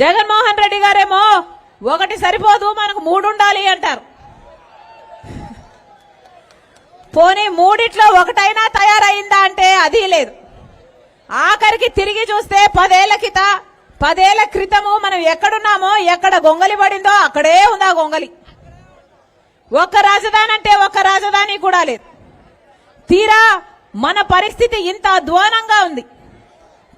జగన్మోహన్ రెడ్డి గారేమో ఒకటి సరిపోదు మనకు మూడు ఉండాలి అంటారు. పోనీ మూడిట్లో ఒకటైనా తయారైందా అంటే అది లేదు. ఆఖరికి తిరిగి చూస్తే పదేళ్ళ కిత పదేళ్ళ క్రితము మనం ఎక్కడున్నామో ఎక్కడ గొంగలి పడిందో అక్కడే ఉందా గొంగలి. ఒక్క రాజధాని అంటే ఒక్క రాజధాని కూడా లేదు. తీరా మన పరిస్థితి ఇంత అధ్వానంగా ఉంది.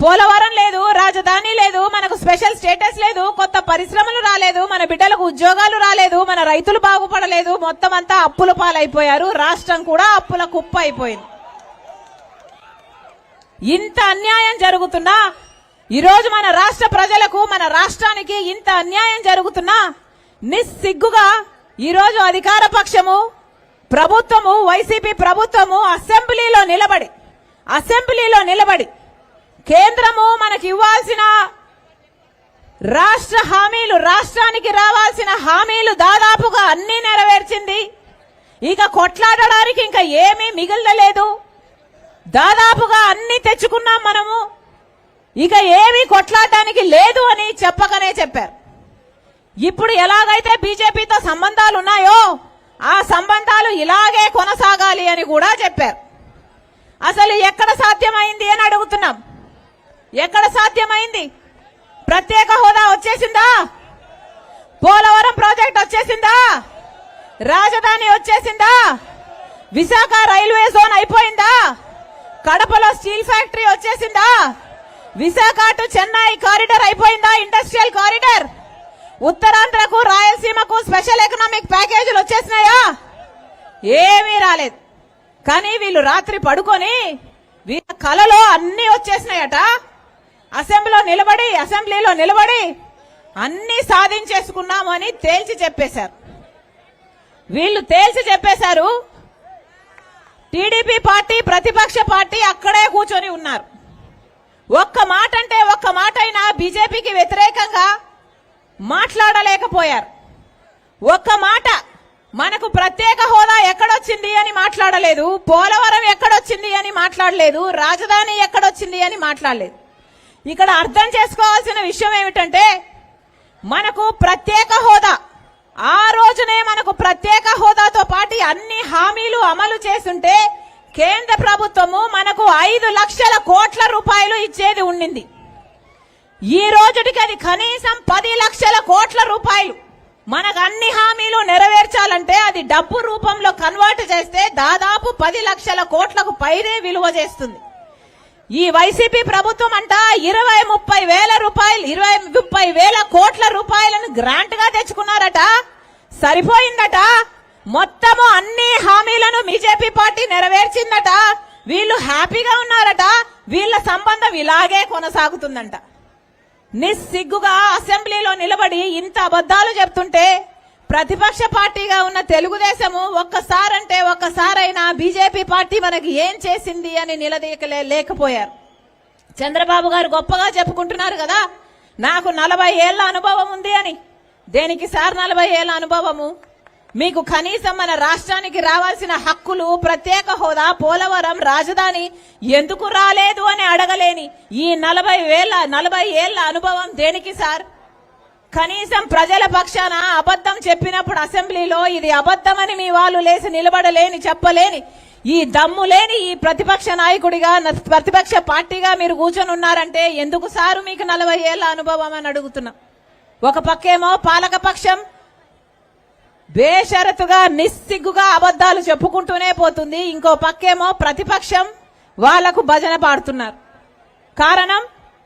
పోలవరం లేదు రాజధాని లేదు మనకు స్పెషల్ స్టేటస్ లేదు కొత్త పరిశ్రమలు రాలేదు మన బిడ్డలకు ఉద్యోగాలు రాలేదు మన రైతులు బాగుపడలేదు మొత్తం అంతా అప్పుల పాలైపోయారు రాష్ట్రం కూడా అప్పుల కుప్ప అయిపోయింది ఇంత అన్యాయం జరుగుతున్నా ఈరోజు మన రాష్ట్ర ప్రజలకు మన రాష్ట్రానికి ఇంత అన్యాయం జరుగుతున్నా నిస్సిగ్గుగా ఈరోజు అధికార పక్షము ప్రభుత్వము వైసీపీ ప్రభుత్వము అసెంబ్లీలో నిలబడి అసెంబ్లీలో నిలబడి కేంద్రము మనకి ఇవ్వాల్సిన రాష్ట్ర హామీలు రాష్ట్రానికి రావాల్సిన హామీలు దాదాపుగా అన్ని నెరవేర్చింది. ఇక కొట్లాడడానికి ఇంకా ఏమీ మిగిలలేదు. దాదాపుగా అన్ని తెచ్చుకున్నాం మనము. ఇక ఏమీ కొట్లాడడానికి లేదు అని చెప్పకనే చెప్పారు. ఇప్పుడు ఎలాగైతే బీజేపీతో సంబంధాలు ఉన్నాయో ఆ సంబంధాలు ఇలాగే కొనసాగాలి అని కూడా చెప్పారు. అసలు ఎక్కడ సాధ్యమైంది అని అడుగుతున్నాం. ఎక్కడ సాధ్యమైంది? ప్రత్యేక హోదా వచ్చేసిందా? పోలవరం ప్రాజెక్ట్ వచ్చేసిందా? రాజధాని వచ్చేసిందా? విశాఖ రైల్వే జోన్ అయిపోయిందా? కడపలో స్టీల్ ఫ్యాక్టరీ వచ్చేసిందా? విశాఖ టు చెన్నై కారిడర్ అయిపోయిందా? Industrial corridor? ఉత్తరాంధ్రకు రాయలసీమకు స్పెషల్ ఎకనామిక్ ప్యాకేజీలు వచ్చేసినాయా? ఏమీ రాలేదు. కానీ వీళ్ళు రాత్రి పడుకొని వీళ్ళ కలలో అన్ని వచ్చేసినాయట. అసెంబ్లీలో నిలబడి అసెంబ్లీలో నిలబడి అన్ని సాధించేసుకున్నామని తేల్చి చెప్పేశారు. వీళ్ళు తేల్చి చెప్పేశారు టీడీపీ పార్టీ ప్రతిపక్ష పార్టీ అక్కడే కూర్చొని ఉన్నారు. ఒక్క మాట అంటే ఒక్క మాట అయినా బీజేపీకి వ్యతిరేకంగా మాట్లాడలేకపోయారు. ఒక్క మాట మనకు ప్రత్యేక హోదా ఎక్కడొచ్చింది అని మాట్లాడలేదు పోలవరం ఎక్కడొచ్చింది అని మాట్లాడలేదు రాజధాని ఎక్కడొచ్చింది అని మాట్లాడలేదు. ఇక్కడ అర్థం చేసుకోవాల్సిన విషయం ఏమిటంటే మనకు ప్రత్యేక హోదా. ఆ రోజునే మనకు ప్రత్యేక హోదాతో పాటు అన్ని హామీలు అమలు చేస్తుంటే కేంద్ర ప్రభుత్వము మనకు ఐదు లక్షల కోట్ల రూపాయలు ఇచ్చేది ఉండింది. ఈ రోజుటికి అది కనీసం పది లక్షల కోట్ల రూపాయలు. మనకు అన్ని హామీలు నెరవేర్చాలంటే అది డబ్బు రూపంలో కన్వర్ట్ చేస్తే దాదాపు పది లక్షల కోట్లకు పైనే విలువ చేస్తుంది. ఈ వైసీపీ ప్రభుత్వం అంట ఇరవై ముప్పై వేల రూపాయలు ఇరవై ముప్పై వేల కోట్ల రూపాయలను గ్రాంట్గా తెచ్చుకున్నారట. సరిపోయిందట. మొత్తము అన్ని హామీలను బీజేపీ పార్టీ నెరవేర్చిందట. వీళ్ళు హ్యాపీగా ఉన్నారట. వీళ్ళ సంబంధం ఇలాగే కొనసాగుతుందంట. నిస్సిగ్గుగా అసెంబ్లీలో నిలబడి ఇంత అబద్ధాలు చెప్తుంటే ప్రతిపక్ష పార్టీగా ఉన్న తెలుగుదేశము ఒక్కసారంటే ఒక్కసారైనా బీజేపీ పార్టీ మనకి ఏం చేసింది అని నిలదీయకలే లేకపోయారు. చంద్రబాబు గారు గొప్పగా చెప్పుకుంటున్నారు కదా నాకు నలభై ఏళ్ళ అనుభవం ఉంది అని. దేనికి సార్ నలభై ఏళ్ళ అనుభవము? మీకు కనీసం మన రాష్ట్రానికి రావాల్సిన హక్కులు ప్రత్యేక హోదా పోలవరం రాజధాని ఎందుకు రాలేదు అని అడగలేని ఈ నలభై వేల నలభై ఏళ్ళ అనుభవం దేనికి సార్? కనీసం ప్రజల పక్షాన అబద్ధం చెప్పినప్పుడు అసెంబ్లీలో ఇది అబద్ధమని మీ వాళ్ళు లేచి నిలబడలేని చెప్పలేని ఈ దమ్ము లేని ఈ ప్రతిపక్ష నాయకుడిగా ప్రతిపక్ష పార్టీగా మీరు కూర్చొని ఉన్నారంటే ఎందుకు సారు మీకు నలభై ఏళ్ళ అనుభవం అని అడుగుతున్నా. ఒక పక్కేమో పాలక పక్షం బేషరతుగా నిస్సిగ్గుగా అబద్ధాలు చెప్పుకుంటూనే పోతుంది. ఇంకో పక్కేమో ప్రతిపక్షం వాళ్ళకు భజన పాడుతున్నారు. కారణం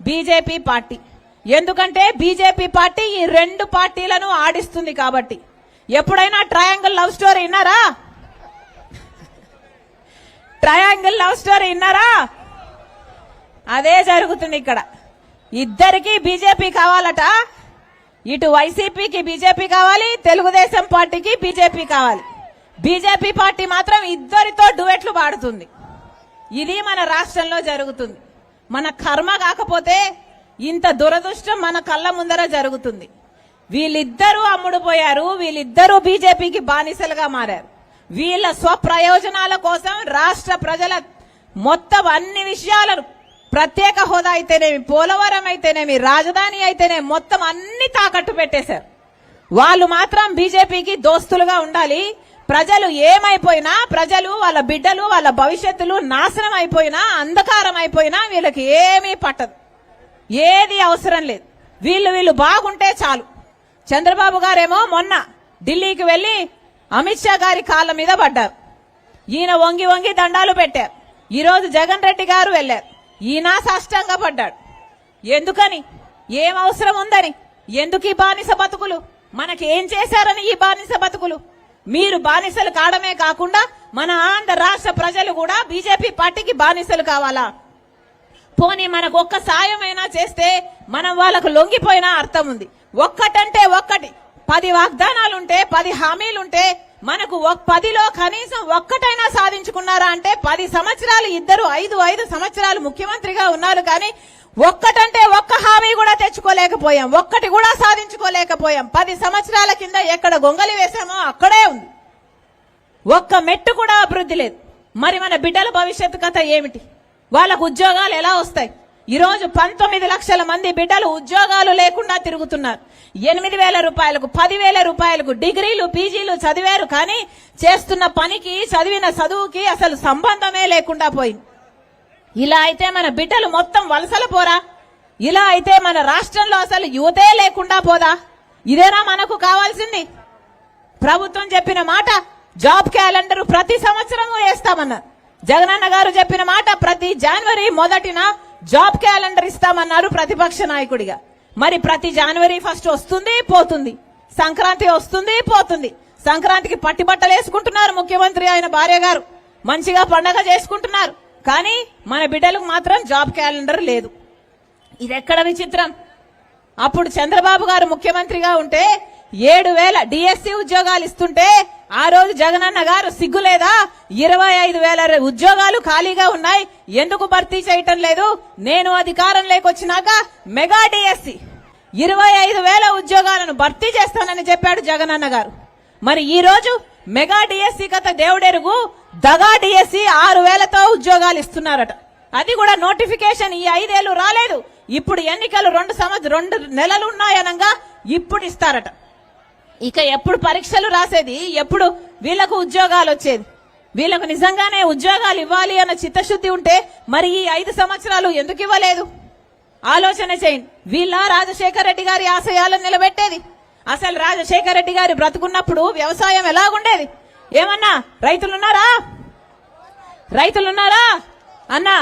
బీజేపీ పార్టీ. ఎందుకంటే బీజేపీ పార్టీ ఈ రెండు పార్టీలను ఆడిస్తుంది కాబట్టి. ఎప్పుడైనా ట్రయాంగిల్ లవ్ స్టోరీ విన్నారా? ట్రయాంగిల్ లవ్ స్టోరీ విన్నారా? అదే జరుగుతుంది ఇక్కడ. ఇద్దరికి బీజేపీ కావాలట. ఇటు వైసీపీకి బీజేపీ కావాలి తెలుగుదేశం పార్టీకి బీజేపీ కావాలి. బీజేపీ పార్టీ మాత్రం ఇద్దరితో డువెట్లు పాడుతుంది. ఇది మన రాష్ట్రంలో జరుగుతుంది. మన కర్మ కాకపోతే ఇంత దురదృష్టం మన కళ్ళ ముందర జరుగుతుంది. వీళ్ళిద్దరూ అమ్ముడుపోయారు వీళ్ళిద్దరూ బీజేపీకి బానిసలుగా మారారు. వీళ్ళ స్వప్రయోజనాల కోసం రాష్ట్ర ప్రజల మొత్తం అన్ని విషయాలను ప్రత్యేక హోదా అయితేనేమి పోలవరం అయితేనేమి రాజధాని అయితేనేమి మొత్తం అన్ని తాకట్టు పెట్టేశారు. వాళ్ళు మాత్రం బీజేపీకి దోస్తులుగా ఉండాలి. ప్రజలు ఏమైపోయినా ప్రజలు వాళ్ళ బిడ్డలు వాళ్ళ భవిష్యత్తులు నాశనం అయిపోయినా అంధకారం అయిపోయినా వీళ్ళకి ఏమీ పట్టదు. ఏది అవసరం లేదు. వీళ్ళు వీళ్ళు బాగుంటే చాలు. చంద్రబాబు గారేమో మొన్న ఢిల్లీకి వెళ్ళి అమిత్ షా గారి కాళ్ళ మీద పడ్డారు. ఈయన వంగి వంగి దండాలు పెట్టారు. ఈరోజు జగన్ రెడ్డి గారు వెళ్ళారు ఈయన సాష్టంగా పడ్డాడు. ఎందుకని? ఏం అవసరం ఉందని? ఎందుకు ఈ బానిస బతుకులు? మనకి ఏం చేశారని ఈ బానిస బతుకులు? మీరు బానిసలు కావడమే కాకుండా మన ఆంధ్ర రాష్ట్ర ప్రజలు కూడా బీజేపీ పార్టీకి బానిసలు కావాలా? పోనీ మనకు ఒక్క సాయమైనా చేస్తే మనం వాళ్ళకు లొంగిపోయినా అర్థం ఉంది. ఒక్కటంటే ఒక్కటి. పది వాగ్దానాలుంటే పది హామీలుంటే మనకు పదిలో కనీసం ఒక్కటైనా సాధించుకున్నారా అంటే పది సంవత్సరాలు ఇద్దరు ఐదు ఐదు సంవత్సరాలు ముఖ్యమంత్రిగా ఉన్నారు కానీ ఒక్కటంటే ఒక్క హామీ కూడా తెచ్చుకోలేకపోయాం. ఒక్కటి కూడా సాధించుకోలేకపోయాం. పది సంవత్సరాల కింద ఎక్కడ గొంగలి వేశామో అక్కడే ఉంది. ఒక్క మెట్టు కూడా అభివృద్ధి లేదు. మరి మన బిడ్డల భవిష్యత్తు కథ ఏమిటి? వాళ్ళకు ఉద్యోగాలు ఎలా వస్తాయి? ఈరోజు పంతొమ్మిది లక్షల మంది బిడ్డలు ఉద్యోగాలు లేకుండా తిరుగుతున్నారు. ఎనిమిది వేల రూపాయలకు పదివేల రూపాయలకు డిగ్రీలు పీజీలు చదివారు కానీ చేస్తున్న పనికి చదివిన చదువుకి అసలు సంబంధమే లేకుండా పోయింది. ఇలా అయితే మన బిడ్డలు మొత్తం వలసల పోరా? ఇలా అయితే మన రాష్ట్రంలో అసలు యువతే లేకుండా పోదా? ఇదేనా మనకు కావాల్సింది? ప్రభుత్వం చెప్పిన మాట జాబ్ క్యాలెండర్ ప్రతి సంవత్సరము వేస్తామన్నారు. జగనన్న గారు చెప్పిన మాట ప్రతి జనవరి మొదటిన జాబ్ క్యాలెండర్ ఇస్తామన్నారు ప్రతిపక్ష నాయకుడిగా. మరి ప్రతి జనవరి ఫస్ట్ వస్తుంది పోతుంది. సంక్రాంతి వస్తుంది పోతుంది. సంక్రాంతికి పట్టి బట్టలు వేసుకుంటున్నారు ముఖ్యమంత్రి ఆయన భార్య గారు. మంచిగా పండగ చేసుకుంటున్నారు. కానీ మన బిడ్డలకు మాత్రం జాబ్ క్యాలెండర్ లేదు. ఇది ఎక్కడ విచిత్రం? అప్పుడు చంద్రబాబు గారు ముఖ్యమంత్రిగా ఉంటే ఏడు వేల డిఎస్సి ఉద్యోగాలు ఇస్తుంటే ఆ రోజు జగనన్న గారు సిగ్గులేదా? ఇరవై ఐదు వేల ఉద్యోగాలు ఖాళీగా ఉన్నాయి. ఎందుకు భర్తీ చేయటం లేదు? నేను అధికారం లేకొచ్చినాక మెగా డిఎస్సి. ఇరవై ఐదు వేల ఉద్యోగాలను భర్తీ చేస్తానని చెప్పాడు జగనన్న గారు. మరి ఈ రోజు మెగా డిఎస్సి కథ దేవుడెరుగు దగా డిఎస్సి ఆరు వేలతో ఉద్యోగాలు ఇస్తున్నారట. అది కూడా నోటిఫికేషన్ ఈ ఐదేళ్ళు రాలేదు. ఇప్పుడు ఎన్నికలు రెండు సంవత్సరం రెండు నెలలు ఉన్నాయనగా ఇప్పుడు ఇస్తారట. ఇక ఎప్పుడు పరీక్షలు రాసేది? ఎప్పుడు వీళ్ళకు ఉద్యోగాలు వచ్చేది? వీళ్ళకు నిజంగానే ఉద్యోగాలు ఇవ్వాలి అన్న చిత్తశుద్ధి ఉంటే మరి ఈ ఐదు సంవత్సరాలు ఎందుకు ఇవ్వలేదు? ఆలోచన చేయండి. వీళ్ళ రాజశేఖర రెడ్డి గారి ఆశయాలను నిలబెట్టేది. అసలు రాజశేఖర రెడ్డి గారి బ్రతుకున్నప్పుడు వ్యవసాయం ఎలాగుండేది? ఏమన్నా రైతులున్నారా? రైతులున్నారా? అన్నా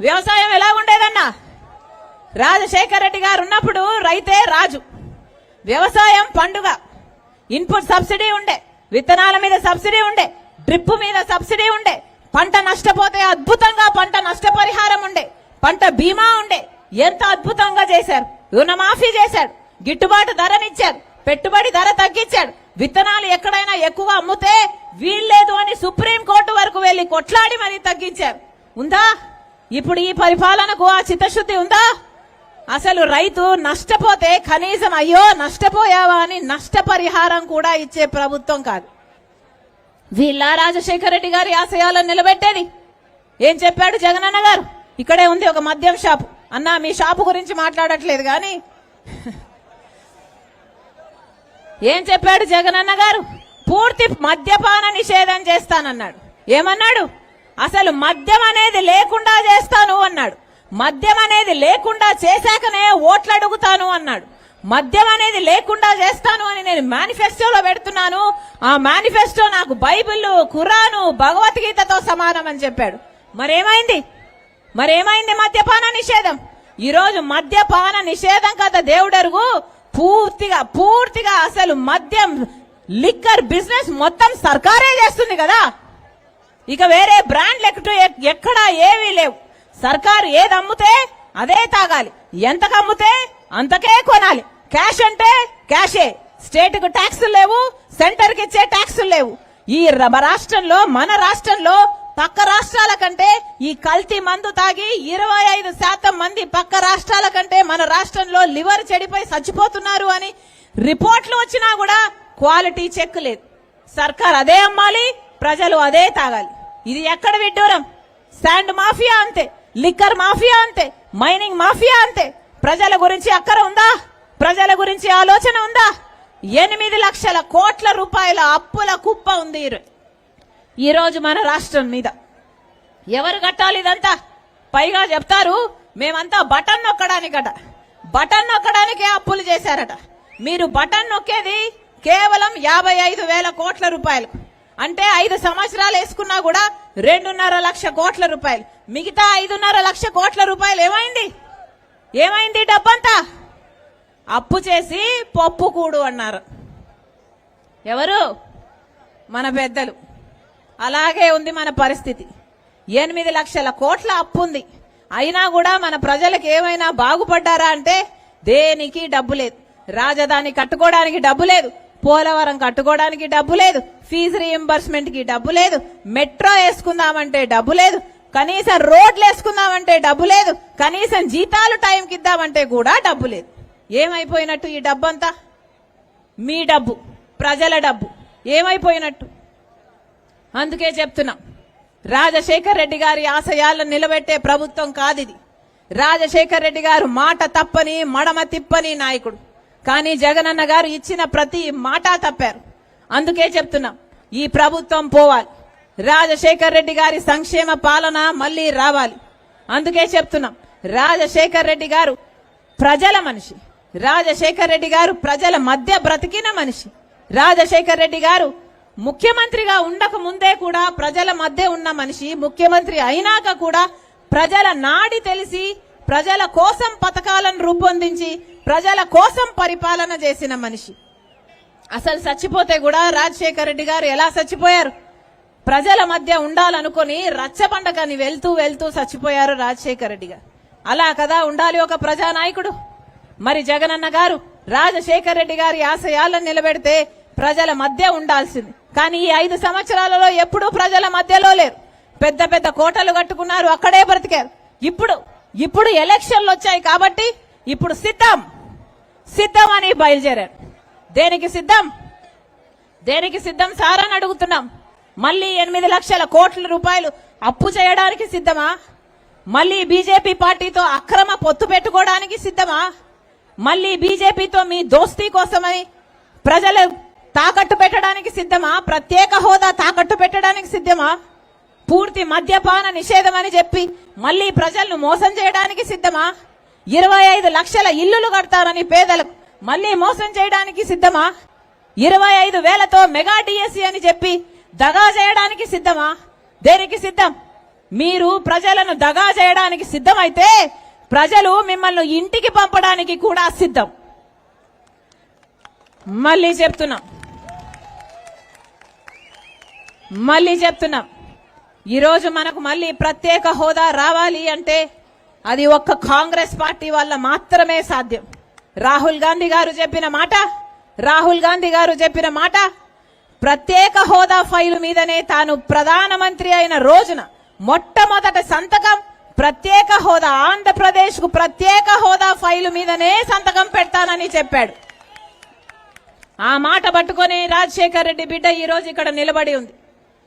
వ్యవసాయం ఎలాగుండేదన్నా? రాజశేఖర రెడ్డి గారు ఉన్నప్పుడు రైతే రాజు. వ్యవసాయం పండుగ. ఇన్పుట్ సబ్సిడీ ఉండే విత్తనాల మీద సబ్సిడీ ఉండే డ్రిప్ మీద సబ్సిడీ ఉండే పంట నష్టపోతే అద్భుతంగా పంట నష్టపరిహారం ఉండే పంట బీమా ఉండే ఎంత అద్భుతంగా చేశారు. రుణమాఫీ చేశాడు గిట్టుబాటు ధరనిచ్చారు పెట్టుబడి ధర తగ్గించాడు విత్తనాలు ఎక్కడైనా ఎక్కువ అమ్ముతే వీల్లేదు అని సుప్రీం కోర్టు వరకు వెళ్ళి కొట్లాడి మరీ తగ్గించారు. ఉందా? ఇప్పుడు ఈ పరిపాలనకు ఆ చిత్తశుద్ధి ఉందా? అసలు రైతు నష్టపోతే కనీసం అయ్యో నష్టపోయావా అని నష్టపరిహారం కూడా ఇచ్చే ప్రభుత్వం కాదు. వీళ్ళ రాజశేఖర రెడ్డి గారి ఆశయాలను నిలబెట్టేది. ఏం చెప్పాడు జగనన్న గారు? ఇక్కడే ఉంది ఒక మద్యం షాపు. అన్న మీ షాపు గురించి మాట్లాడట్లేదు కానీ ఏం చెప్పాడు జగనన్న గారు? పూర్తి మద్యపాన నిషేధం చేస్తానన్నాడు. ఏమన్నాడు? అసలు మద్యం అనేది లేకుండా చేస్తాను అన్నాడు. మద్యం అనేది లేకుండా చేశాకనే ఓట్లు అడుగుతాను అన్నాడు. మద్యం అనేది లేకుండా చేస్తాను అని నేను మేనిఫెస్టోలో పెడుతున్నాను. ఆ మేనిఫెస్టో నాకు బైబిల్ ఖురాను భగవద్గీతతో సమానం అని చెప్పాడు. మరేమైంది? మరేమైంది మద్యపాన నిషేధం? ఈరోజు మద్యపాన నిషేధం కదా దేవుడరుగు. పూర్తిగా పూర్తిగా అసలు మద్యం లిక్కర్ బిజినెస్ మొత్తం సర్కారే చేస్తుంది కదా. ఇక వేరే బ్రాండ్లు ఎక్కడ ఎక్కడా ఏవీ లేవు. సర్కారు ఏది అమ్ముతే అదే తాగాలి. ఎంతకు అమ్ముతే అంతకే కొనాలి. క్యాష్ అంటే క్యాషే. స్టేట్కు ట్యాక్సులు లేవు సెంటర్కి ఇచ్చే ట్యాక్సులు లేవు. ఈ రాష్ట్రంలో మన రాష్ట్రంలో పక్క రాష్ట్రాల కంటే ఈ కల్తీ మందు తాగి ఇరవై ఐదు శాతం మంది పక్క రాష్ట్రాల కంటే మన రాష్ట్రంలో లివర్ చెడిపోయి చచ్చిపోతున్నారు అని రిపోర్ట్లు వచ్చినా కూడా క్వాలిటీ చెక్ లేదు. సర్కార్ అదే అమ్మాలి ప్రజలు అదే తాగాలి. ఇది ఎక్కడ విడ్డూరం? శాండ్ మాఫియా అంతే. లిక్కర్ మాఫియా అంతే మైనింగ్ మాఫియా అంతే ప్రజల గురించి అక్కర ఉందా? ప్రజల గురించి ఆలోచన ఉందా? ఎనిమిది లక్షల కోట్ల రూపాయల అప్పుల కుప్ప ఉంది ఈరోజు మన రాష్ట్రం మీద. ఎవరు కట్టాలి ఇదంతా? పైగా చెప్తారు మేమంతా బటన్ నొక్కడానికట బటన్ నొక్కడానికే అప్పులు చేశారట. మీరు బటన్ నొక్కేది కేవలం యాభై ఐదు వేల కోట్ల రూపాయలు. అంటే ఐదు సంవత్సరాలు వేసుకున్నా కూడా రెండున్నర లక్ష కోట్ల రూపాయలు. మిగతా ఐదున్నర లక్ష కోట్ల రూపాయలు ఏమైంది? ఏమైంది డబ్బంతా? అప్పు చేసి పప్పు కూడు అన్నారు. ఎవరు? మన పెద్దలు. అలాగే ఉంది మన పరిస్థితి. ఎనిమిది లక్షల కోట్ల అప్పు ఉంది అయినా కూడా మన ప్రజలకు ఏమైనా బాగుపడ్డారా అంటే దేనికి డబ్బు లేదు. రాజధాని కట్టుకోవడానికి డబ్బు లేదు. పోలవరం కట్టుకోవడానికి డబ్బు లేదు. ఫీజు రీఎంబర్స్మెంట్కి డబ్బు లేదు. మెట్రో వేసుకుందామంటే డబ్బు లేదు. కనీసం రోడ్లు వేసుకుందామంటే డబ్బు లేదు. కనీసం జీతాలు టైంకి ఇద్దామంటే కూడా డబ్బు లేదు. ఏమైపోయినట్టు ఈ డబ్బు అంతా మీ డబ్బు ప్రజల డబ్బు. ఏమైపోయినట్టు? అందుకే చెప్తున్నాం. రాజశేఖర్ రెడ్డి గారి ఆశయాలను నిలబెట్టే ప్రభుత్వం కాదిది. రాజశేఖర్ రెడ్డి గారు మాట తప్పని మడమ తిప్పని నాయకుడు. కానీ జగనన్న గారు ఇచ్చిన ప్రతి మాట తప్పారు. అందుకే చెప్తున్నాం ఈ ప్రభుత్వం పోవాలి. రాజశేఖర్ రెడ్డి గారి సంక్షేమ పాలన మళ్ళీ రావాలి. అందుకే చెప్తున్నాం రాజశేఖర్ రెడ్డి గారు ప్రజల మనిషి. రాజశేఖర్ రెడ్డి గారు ప్రజల మధ్య బ్రతికిన మనిషి. రాజశేఖర్ రెడ్డి గారు ముఖ్యమంత్రిగా ఉండక ముందే కూడా ప్రజల మధ్య ఉన్న మనిషి. ముఖ్యమంత్రి అయినాక కూడా ప్రజల నాడి తెలిసి ప్రజల కోసం పథకాలను రూపొందించి ప్రజల కోసం పరిపాలన చేసిన మనిషి. అసలు చచ్చిపోతే కూడా రాజశేఖర రెడ్డి గారు ఎలా చచ్చిపోయారు? ప్రజల మధ్య ఉండాలనుకుని రచ్చబండకని వెళ్తూ వెళ్తూ చచ్చిపోయారు రాజశేఖర్ రెడ్డి గారు. అలా కదా ఉండాలి ఒక ప్రజానాయకుడు. మరి జగనన్న గారు రాజశేఖర్ రెడ్డి గారి ఆశయాలను నిలబెడితే ప్రజల మధ్య ఉండాల్సింది. కానీ ఈ ఐదు సంవత్సరాలలో ఎప్పుడూ ప్రజల మధ్యలో లేరు. పెద్ద పెద్ద కోటలు కట్టుకున్నారు అక్కడే బ్రతికారు. ఇప్పుడు ఇప్పుడు ఎలక్షన్లు వచ్చాయి కాబట్టి ఇప్పుడు సిద్ధం. సిద్ధం అని బయలుదేరారు. దేనికి సిద్ధం? దేనికి సిద్ధం? సార్ అని అడుగుతున్నాం. మళ్ళీ ఎనిమిది లక్షల కోట్ల రూపాయలు అప్పు చేయడానికి సిద్ధమా? మళ్ళీ బీజేపీ పార్టీతో అక్రమ పొత్తు పెట్టుకోవడానికి సిద్ధమా? మళ్ళీ బీజేపీతో మీ దోస్తీ కోసమని ప్రజలు తాకట్టు పెట్టడానికి సిద్ధమా? ప్రత్యేక హోదా తాకట్టు పెట్టడానికి సిద్ధమా? పూర్తి మద్యపాన నిషేధం అని చెప్పి మళ్ళీ ప్రజలను మోసం చేయడానికి సిద్ధమా? ఇరవై ఐదు లక్షల ఇల్లులు కడతారని పేదలకు మళ్ళీ మోసం చేయడానికి సిద్ధమా? ఇరవై ఐదు వేలతో మెగా డిఎస్సి అని చెప్పి దగా చేయడానికి సిద్ధమా? దేనికి సిద్ధం? మీరు ప్రజలను దగా చేయడానికి సిద్ధమైతే ప్రజలు మిమ్మల్ని ఇంటికి పంపడానికి కూడా సిద్ధం. మళ్ళీ చెప్తున్నాం. మళ్ళీ చెప్తున్నాం. ఈరోజు మనకు మళ్ళీ ప్రత్యేక హోదా రావాలి అంటే అది ఒక్క కాంగ్రెస్ పార్టీ వల్ల మాత్రమే సాధ్యం. రాహుల్ గాంధీ గారు చెప్పిన మాట రాహుల్ గాంధీ గారు చెప్పిన మాట ప్రత్యేక హోదా ఫైలు మీదనే తాను ప్రధానమంత్రి అయిన రోజున మొట్టమొదట సంతకం ప్రత్యేక హోదా ఆంధ్రప్రదేశ్కు ప్రత్యేక హోదా ఫైలు మీదనే సంతకం పెడతానని చెప్పాడు. ఆ మాట పట్టుకొని రాజశేఖర్ రెడ్డి బిడ్డ ఈ రోజు ఇక్కడ నిలబడి ఉంది.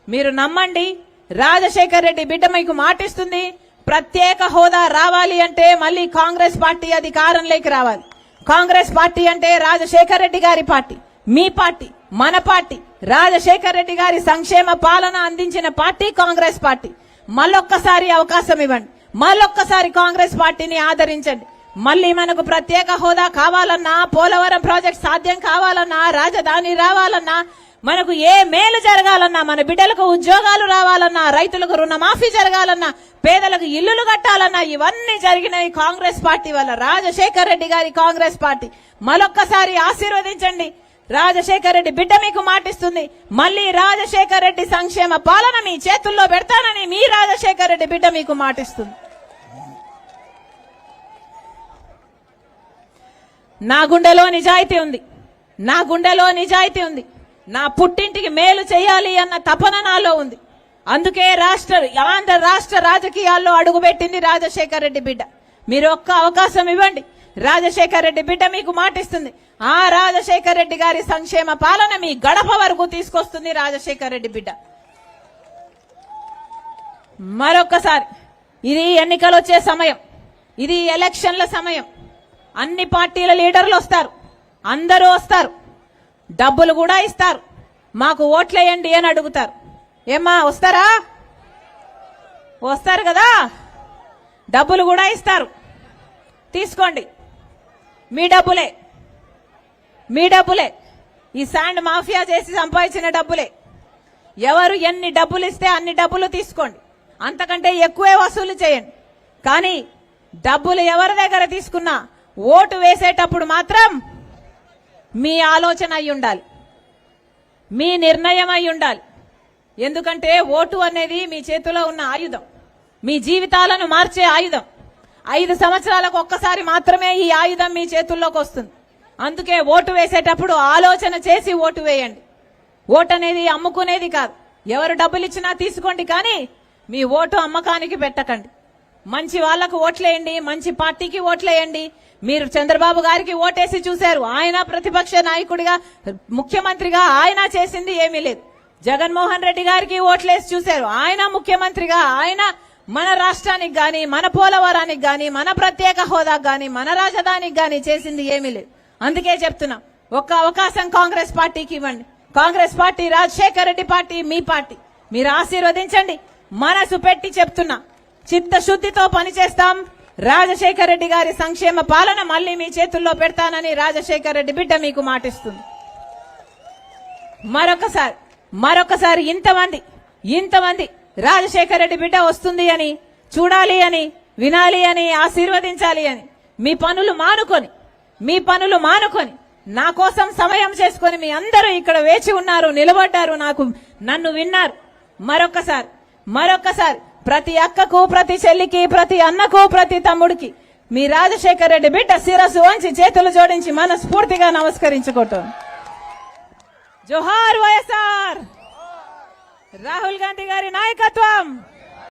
మీరు నమ్మండి రాజశేఖర్ రెడ్డి బిడ్డ మీకు మాటిస్తుంది ప్రత్యేక హోదా రావాలి అంటే మళ్ళీ కాంగ్రెస్ పార్టీ అధికారంలోకి రావాలి. కాంగ్రెస్ పార్టీ అంటే రాజశేఖర్ రెడ్డి గారి పార్టీ మీ పార్టీ మన పార్టీ. రాజశేఖర్ రెడ్డి గారి సంక్షేమ పాలన అందించిన పార్టీ కాంగ్రెస్ పార్టీ. మళ్ళొక్కసారి అవకాశం ఇవ్వండి. మళ్ళొక్కసారి కాంగ్రెస్ పార్టీని ఆదరించండి. మళ్ళీ మనకు ప్రత్యేక హోదా కావాలన్నా పోలవరం ప్రాజెక్ట్ సాధ్యం కావాలన్నా రాజధాని రావాలన్నా మనకు ఏ మేలు జరగాలన్నా మన బిడ్డలకు ఉద్యోగాలు రావాలన్నా రైతులకు రుణమాఫీ జరగాలన్నా పేదలకు ఇల్లులు కట్టాలన్నా ఇవన్నీ జరిగినాయి కాంగ్రెస్ పార్టీ వల్ల. రాజశేఖర్ రెడ్డి గారి కాంగ్రెస్ పార్టీ. మరొక్కసారి ఆశీర్వదించండి. రాజశేఖర్ రెడ్డి బిడ్డ మీకు మాటిస్తుంది. మళ్ళీ రాజశేఖర్ రెడ్డి సంక్షేమ పాలన మీ చేతుల్లో పెడతానని మీ రాజశేఖర్ రెడ్డి బిడ్డ మీకు మాటిస్తుంది. నా గుండెలో నిజాయితీ ఉంది. నా గుండెలో నిజాయితీ ఉంది. నా పుట్టింటికి మేలు చేయాలి అన్న తపన నాలో ఉంది. అందుకే రాష్ట్ర ఆంధ్ర రాష్ట్ర రాజకీయాల్లో అడుగుపెట్టింది రాజశేఖర్ రెడ్డి బిడ్డ. మీరు ఒక్క అవకాశం ఇవ్వండి. రాజశేఖర రెడ్డి బిడ్డ మీకు మాటిస్తుంది. ఆ రాజశేఖర్ రెడ్డి గారి సంక్షేమ పాలన మీ గడప వరకు తీసుకొస్తుంది రాజశేఖర్ రెడ్డి బిడ్డ. మరొకసారి ఇది ఎన్నికలు వచ్చే సమయం. ఇది ఎలక్షన్ల సమయం. అన్ని పార్టీల లీడర్లు వస్తారు. అందరూ వస్తారు. డబ్బులు కూడా ఇస్తారు. మాకు ఓట్లేయండి అని అడుగుతారు. ఏమ్మా వస్తారా? వస్తారు కదా? డబ్బులు కూడా ఇస్తారు. తీసుకోండి. మీ డబ్బులే. మీ డబ్బులే. ఈ శాండ్ మాఫియా చేసి సంపాదించిన డబ్బులే. ఎవరు ఎన్ని డబ్బులు ఇస్తే అన్ని డబ్బులు తీసుకోండి. అంతకంటే ఎక్కువే వసూలు చేయండి. కానీ డబ్బులు ఎవరి దగ్గర తీసుకున్నా ఓటు వేసేటప్పుడు మాత్రం మీ ఆలోచన అయి ఉండాలి. మీ నిర్ణయం అయి ఉండాలి. ఎందుకంటే ఓటు అనేది మీ చేతిలో ఉన్న ఆయుధం. మీ జీవితాలను మార్చే ఆయుధం. ఐదు సంవత్సరాలకు ఒక్కసారి మాత్రమే ఈ ఆయుధం మీ చేతుల్లోకి వస్తుంది. అందుకే ఓటు వేసేటప్పుడు ఆలోచన చేసి ఓటు వేయండి. ఓటు అనేది అమ్ముకునేది కాదు. ఎవరు డబ్బులు ఇచ్చినా తీసుకోండి కానీ మీ ఓటు అమ్మకానికి పెట్టకండి. మంచి వాళ్ళకు ఓట్లేయండి మంచి పార్టీకి ఓట్లేయండి మీరు చంద్రబాబు గారికి ఓటేసి చూశారు. ఆయన ప్రతిపక్ష నాయకుడిగా ముఖ్యమంత్రిగా ఆయన చేసింది ఏమీ లేదు. జగన్మోహన్ రెడ్డి గారికి ఓట్లేసి చూశారు. ఆయన ముఖ్యమంత్రిగా ఆయన మన రాష్ట్రానికి గాని మన పోలవరానికి గాని మన ప్రత్యేక హోదాకు గాని మన రాజధానికి గాని చేసింది ఏమీ లేదు. అందుకే చెప్తున్నా ఒక్క అవకాశం కాంగ్రెస్ పార్టీకి ఇవ్వండి. కాంగ్రెస్ పార్టీ రాజశేఖర రెడ్డి పార్టీ మీ పార్టీ. మీరు ఆశీర్వదించండి. మనసు పెట్టి చెప్తున్నా చిత్తశుద్ధితో పనిచేస్తాం. రాజశేఖర రెడ్డి గారి సంక్షేమ పాలన మళ్ళీ మీ చేతుల్లో పెడతానని రాజశేఖర రెడ్డి బిడ్డ మీకు మాటిస్తుంది. మరొకసారి మరొకసారి ఇంతమంది ఇంతమంది రాజశేఖర రెడ్డి బిడ్డ వస్తుంది అని చూడాలి అని వినాలి అని ఆశీర్వదించాలి అని మీ పనులు మానుకొని మీ పనులు మానుకొని నా కోసం సమయం చేసుకొని మీ అందరూ ఇక్కడ వేచి ఉన్నారు నిలబడ్డారు నాకు నన్ను విన్నారు. మరొకసారి మరొకసారి ప్రతి అక్కకు ప్రతి చెల్లికి ప్రతి అన్నకు ప్రతి తమ్ముడికి మీ రాజశేఖర్ రెడ్డి బిడ్డ శిరస్సు వంచి చేతులు జోడించి మనస్ఫూర్తిగా నమస్కరించుకుంటాం జోహార్ వైఎస్ఆర్! రాహుల్ గాంధీ గారి నాయకత్వం!